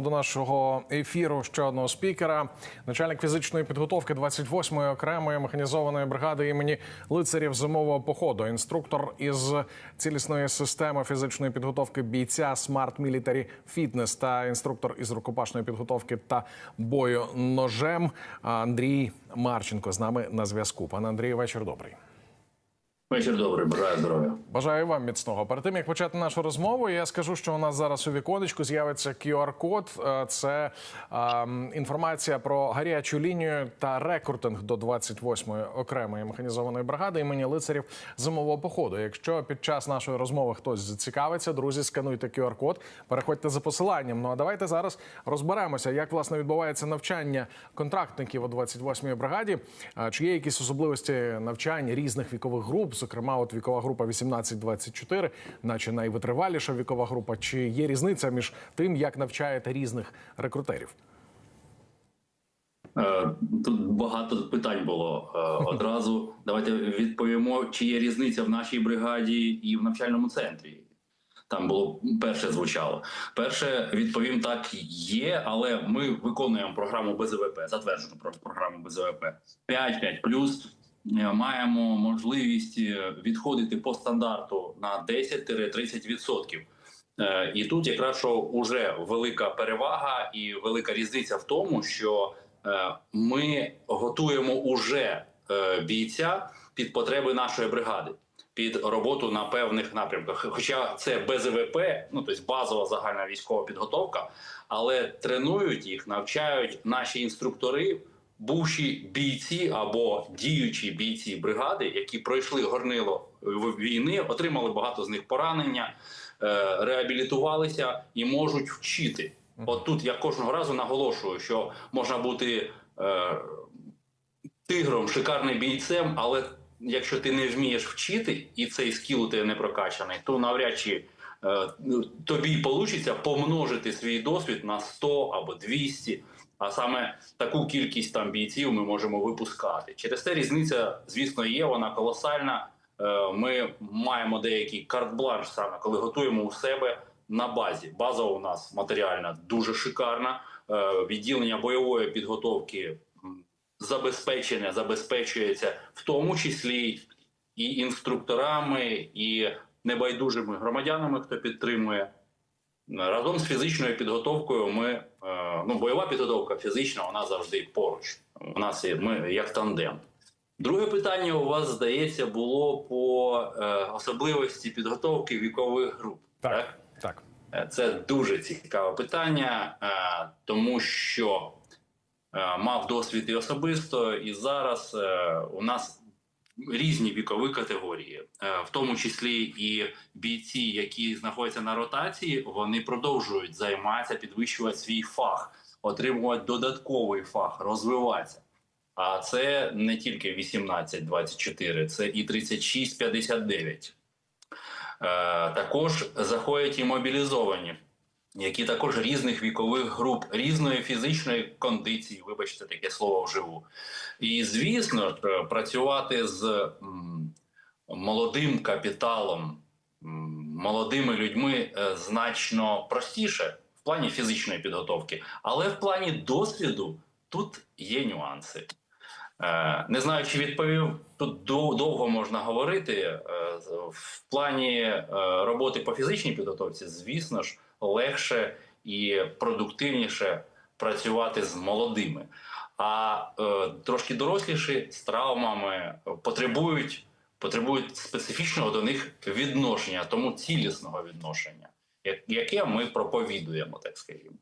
До нашого ефіру ще одного спікера, начальник фізичної підготовки 28-ї окремої механізованої бригади імені лицарів зимового походу, інструктор із цілісної системи фізичної підготовки бійця Smart Military Fitness та інструктор із рукопашної підготовки та бою ножем Андрій Марченко з нами на зв'язку. Пане Андрію, вечір добрий. Вечір добрий, бажаю здоров'я. Бажаю вам міцного. Перед тим як почати нашу розмову, я скажу, що у нас зараз у віконечку з'явиться QR-код. Е, Це е, інформація про гарячу лінію та рекрутинг до 28-ї окремої механізованої бригади імені лицарів зимового походу. Якщо під час нашої розмови хтось зацікавиться, друзі, скануйте QR-код, переходьте за посиланням. Ну а давайте зараз розберемося, як власне відбувається навчання контрактників у 28-й бригаді. Е, Чи є якісь особливості навчань різних вікових груп? зокрема, от вікова група 18-24, наче найвитриваліша вікова група. Чи є різниця між тим, як навчаєте різних рекрутерів? Е, тут багато питань було е, одразу. Давайте відповімо, чи є різниця в нашій бригаді і в навчальному центрі. Там було перше звучало. Перше відповім так є, але ми виконуємо програму БЗВП, затверджену програму БЗВП 5, 5+, Маємо можливість е, відходити по стандарту на 10-30%. Е, І тут якраз що вже велика перевага і велика різниця в тому, що е, ми готуємо уже е, бійця під потреби нашої бригади, під роботу на певних напрямках. Хоча це БЗВП, ну тобто базова загальна військова підготовка, але тренують їх, навчають наші інструктори. Бувші бійці або діючі бійці бригади, які пройшли горнило війни, отримали багато з них поранення, е, реабілітувалися і можуть вчити. От тут я кожного разу наголошую, що можна бути е, тигром, шикарним бійцем, але якщо ти не вмієш вчити, і цей скіл у тебе не прокачаний, то навряд чи тобі вийде помножити свій досвід на 100 або 200, а саме таку кількість там бійців ми можемо випускати. Через це різниця, звісно, є, вона колосальна. Е, Ми маємо деякий карт-бланш саме, коли готуємо у себе на базі. База у нас матеріальна дуже шикарна. Е, Відділення бойової підготовки забезпечене, забезпечується в тому числі і інструкторами, і небайдужими громадянами, хто підтримує. Разом з фізичною підготовкою ми е, ну бойова підготовка фізична, вона завжди поруч. У нас є ми як тандем. Друге питання у вас здається було по е, особливості підготовки вікових груп. Так, так. Е, Це дуже цікаве питання, тому що мав досвід і особисто, і зараз у нас різні вікові категорії, Е, в тому числі і бійці, які знаходяться на ротації, вони продовжують займатися, підвищувати свій фах, отримувати додатковий фах, розвиватися. А це не тільки 18-24, це і 36-59. Е, також заходять і мобілізовані, які також різних вікових груп, різної фізичної кондиції, вибачте, таке слово вживу. І звісно, е, працювати з молодим капіталом, молодими людьми е, значно простіше в плані фізичної підготовки, але в плані досвіду тут є нюанси. Е, Не знаю, чи відповів тут довго можна говорити. Е, В плані е, роботи по фізичній підготовці, звісно ж, легше і продуктивніше працювати з молодими. А трошки доросліші з травмами потребують, потребують специфічного до них відношення, тому цілісного відношення, яке ми проповідуємо, так скажімо.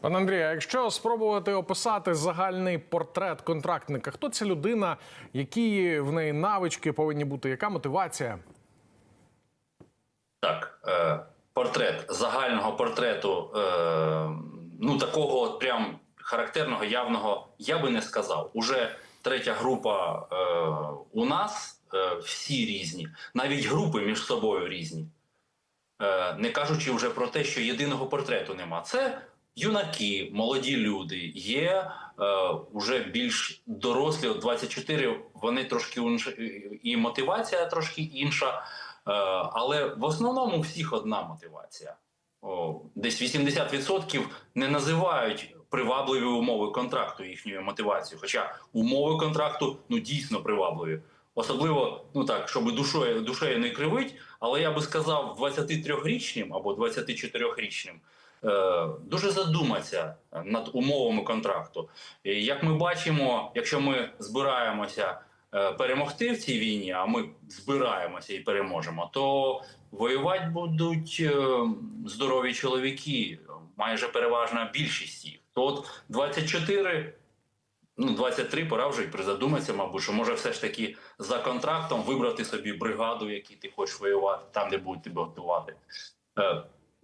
Пане Андрію, а якщо спробувати описати загальний портрет контрактника, хто ця людина, які в неї навички повинні бути, яка мотивація? Так, е, портрет загального портрету, е, ну такого прям характерного, явного, я би не сказав. Уже третя група е, у нас всі різні, навіть групи між собою різні. Не кажучи вже про те, що єдиного портрету нема. Це юнаки, молоді люди, є е, вже більш дорослі, от 24, вони трошки і мотивація трошки інша. Е, але в основному всіх одна мотивація. десь 80% не називають привабливі умови контракту їхньою мотивацією. Хоча умови контракту ну дійсно привабливі. Особливо, ну так, щоб душою, душею не кривить, але я би сказав, 23-річним або 24-річним е, дуже задуматися над умовами контракту. І як ми бачимо, якщо ми збираємося е, перемогти в цій війні, а ми збираємося і переможемо, то воювати будуть е, здорові чоловіки, майже переважна більшість їх. То от 24 ну 23 пора вже й призадуматися, мабуть, що може все ж таки за контрактом вибрати собі бригаду, в якій ти хочеш воювати, там де будуть тебе готувати.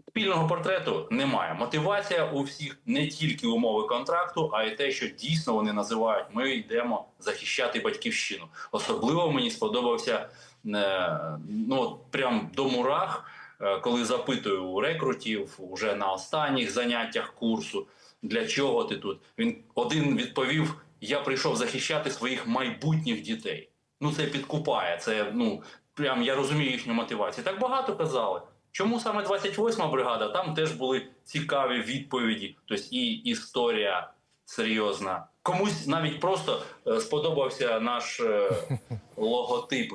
Спільного портрету немає. Мотивація у всіх не тільки умови контракту, а й те, що дійсно вони називають. Ми йдемо захищати батьківщину. Особливо мені сподобався е, ну прям до мурах, е, коли запитую у рекрутів уже на останніх заняттях курсу для чого ти тут? Він один відповів: Я прийшов захищати своїх майбутніх дітей. Ну це підкупає. Це ну прям я розумію їхню мотивацію. Так багато казали. Чому саме 28-ма бригада? Там теж були цікаві відповіді. Тобто і історія серйозна. Комусь навіть просто е, сподобався наш е, логотип,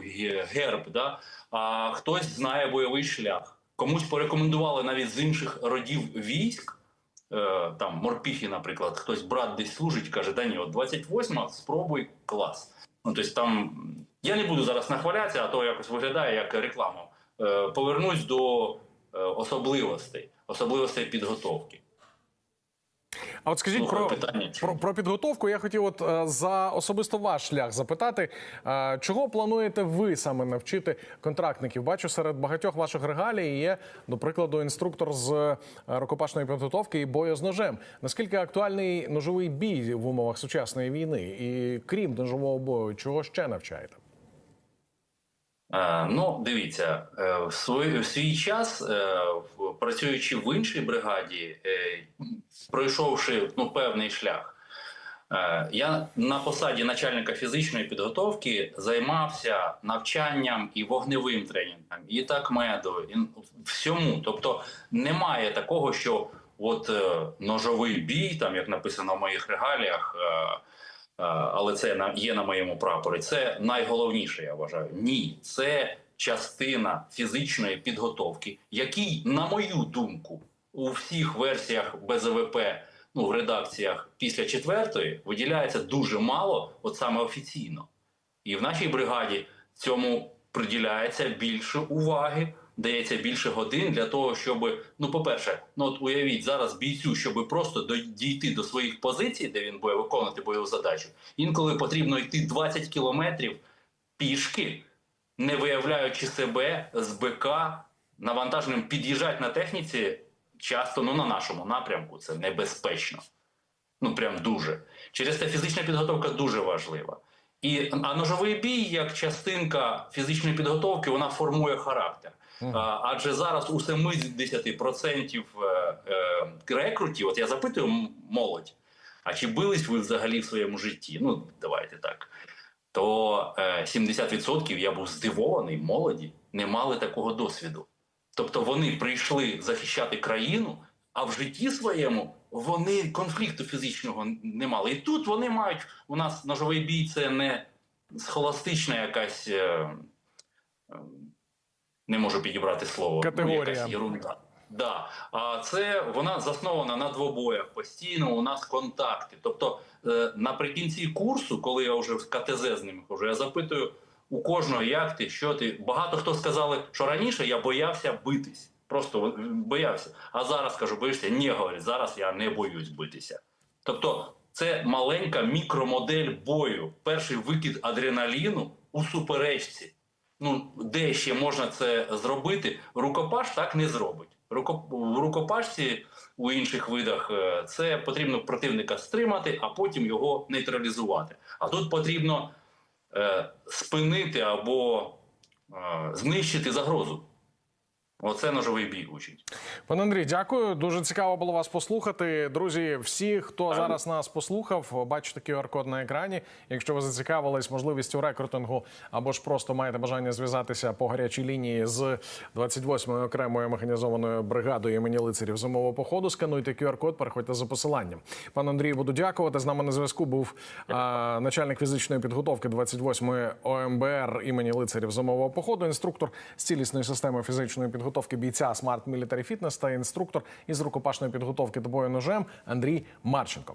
герб, да? а хтось знає бойовий шлях. Комусь порекомендували навіть з інших родів військ е, там морпіхи, наприклад, хтось брат десь служить, каже, да ні, от 28 спробуй клас. Ну тобто там я не буду зараз нахвалятися, а то якось виглядає як реклама. Е, повернусь до е, особливостей, особливостей підготовки. А от скажіть про, питання. про, про підготовку. Я хотів от е, за особисто ваш шлях запитати, чого плануєте ви саме навчити контрактників? Бачу, серед багатьох ваших регалій є, до прикладу, інструктор з рукопашної підготовки і бою з ножем. Наскільки актуальний ножовий бій в умовах сучасної війни? І крім ножового бою, чого ще навчаєте? Е, Ну, дивіться, е, в свій, в свій час, е, працюючи в іншій бригаді, пройшовши ну, певний шлях, я на посаді начальника фізичної підготовки займався навчанням і вогневим тренінгом, і такмеду, і всьому. Тобто немає такого, що от ножовий бій, там як написано в моїх регаліях. Е, але це є на моєму прапорі. Це найголовніше, я вважаю. Ні, це частина фізичної підготовки, який, на мою думку, у всіх версіях БЗВП, ну в редакціях після четвертої виділяється дуже мало, от саме офіційно. І в нашій бригаді цьому приділяється більше уваги, дається більше годин для того, щоб, ну, по-перше, ну от уявіть зараз бійцю, щоб просто дійти до своїх позицій, де він буде виконувати бойову задачу. Інколи потрібно йти 20 кілометрів пішки, не виявляючи себе з БК навантаженим, під'їжджати на техніці часто ну, на нашому напрямку. Це небезпечно. Ну прям дуже. Через те фізична підготовка дуже важлива. І а ножовий бій як частинка фізичної підготовки вона формує характер. Адже зараз у 70% е, е, рекрутів, от я запитую молодь, а чи бились ви взагалі в своєму житті? Ну давайте так. То е, 70% я був здивований, молоді не мали такого досвіду. Тобто вони прийшли захищати країну, а в житті своєму вони конфлікту фізичного не мали. І тут вони мають у нас ножовий бій це не схоластична якась. Не можу підібрати слово. Категорія. Ну, якась ерунда. Да. А це вона заснована на двобоях. Постійно у нас контакти. Тобто е, наприкінці курсу, коли я вже в КТЗ з ними хожу, я запитую у кожного, як ти, що ти. Багато хто сказали, що раніше я боявся битись. Просто е, боявся. А зараз кажу, боїшся? Ні, говорить, зараз я не боюсь битися. Тобто, це маленька мікромодель бою. Перший викид адреналіну у суперечці. Ну, де ще можна це зробити? Рукопаш так не зробить. В рукопашці у інших видах е, це потрібно противника стримати, а потім його нейтралізувати. А тут потрібно е, спинити або е, знищити загрозу. Оце ножовий бій учить. Пане Андрій, дякую. Дуже цікаво було вас послухати. Друзі, всі, хто зараз нас послухав, бачите QR-код на екрані. Якщо ви зацікавились можливістю рекрутингу або ж просто маєте бажання зв'язатися по гарячій лінії з 28-ю окремою механізованою бригадою імені лицарів зимового походу, скануйте QR-код, переходьте за посиланням. Пане Андрію, буду дякувати. З нами на зв'язку був а, начальник фізичної підготовки 28-ї ОМБР імені лицарів зимового походу, інструктор з цілісної системи фізичної підготовки бійця Smart Military Fitness та інструктор із рукопашної підготовки тобою ножем Андрій Марченко.